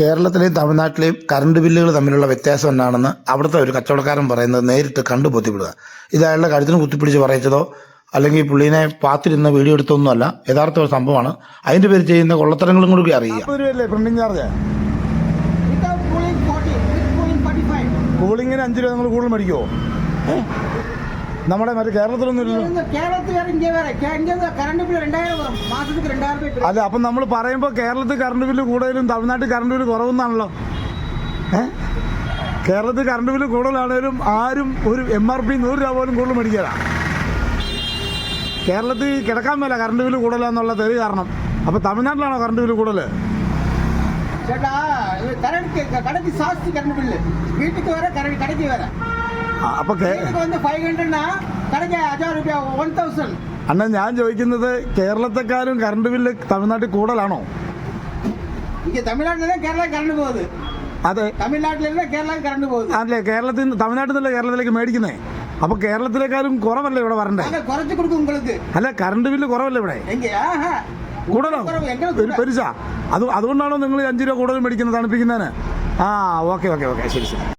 കേരളത്തിലെയും തമിഴ്നാട്ടിലെയും കറണ്ട് ബില്ലുകൾ തമ്മിലുള്ള വ്യത്യാസം എന്നാണെന്ന് അവിടുത്തെ ഒരു കച്ചവടക്കാരൻ പറയുന്നത് നേരിട്ട് കണ്ടു ബോധ്യപ്പെടുക. ഇത് അയാളുടെ കഴുത്തിന് കുത്തിപ്പിടിച്ച് പറയിച്ചതോ അല്ലെങ്കിൽ പുള്ളീനെ പാത്തിരുന്ന് വീഡിയോ എടുത്തൊന്നുമല്ല യഥാർത്ഥ ഒരു സംഭവമാണ്. അതിന്റെ പേര് ചെയ്യുന്ന കൊള്ളത്തരങ്ങളും കൂടി അറിയുക. രൂപയല്ലേ printing charge Without cooling 40, with cooling 45. കൂളിങ്ങിന് അഞ്ച് രൂപ നിങ്ങൾ കൂടുതൽ മേടിക്കുമോ നമ്മുടെ മറ്റേ കേരളത്തിലൊന്നും ഇല്ലല്ലോ അല്ല അപ്പം നമ്മൾ പറയുമ്പോൾ കേരളത്തിൽ കറണ്ട് ബില്ല് കൂടുതലും തമിഴ്നാട്ടിൽ കറണ്ട് ബില്ല് കുറവെന്നാണല്ലോ. കേരളത്തിൽ കറണ്ട് ബില്ല് കൂടുതലാണേലും ആരും ഒരു എം ആർ പി നൂറ് രൂപ പോലും കൂടുതൽ മേടിക്കാതാ കേരളത്തിൽ കിടക്കാൻ മേല കറണ്ട് ബില്ല് കൂടുതലാന്നുള്ള തെളിവ് കാരണം. അപ്പൊ തമിഴ്നാട്ടിലാണോ കറണ്ട് ബില്ല് കൂടുതൽ ചേട്ടാ കറണ്ട് കടക്ക് സാക്ഷി കറണ്ട് ബില്ല് വീട്ടിൽ വരാം കടക്ക് വരാം അപ്പൊ ഫൈവ് ഞാൻ ചോദിക്കുന്നത് കേരളത്തെക്കാരും കറണ്ട് ബില്ല് തമിഴ്നാട്ടിൽ കൂടുതലാണോ? അതെ. കേരളത്തിൽ തമിഴ്നാട്ടിൽ നിന്നല്ലേ കേരളത്തിലേക്ക് മേടിക്കുന്നേ? അപ്പൊ കേരളത്തിലേക്കാളും കുറവല്ലേ ഇവിടെ വരണ്ടേ? അല്ല കറണ്ട് ബില്ല് കുറവല്ലേ ഇവിടെ? കൂടുതലോ? ഒരു അത് അതുകൊണ്ടാണോ നിങ്ങൾ അഞ്ചു രൂപ കൂടുതൽ മേടിക്കുന്നത് തണുപ്പിക്കുന്നതിന്? ആ ഓക്കെ ഓക്കെ ഓക്കെ ശരി ശരി.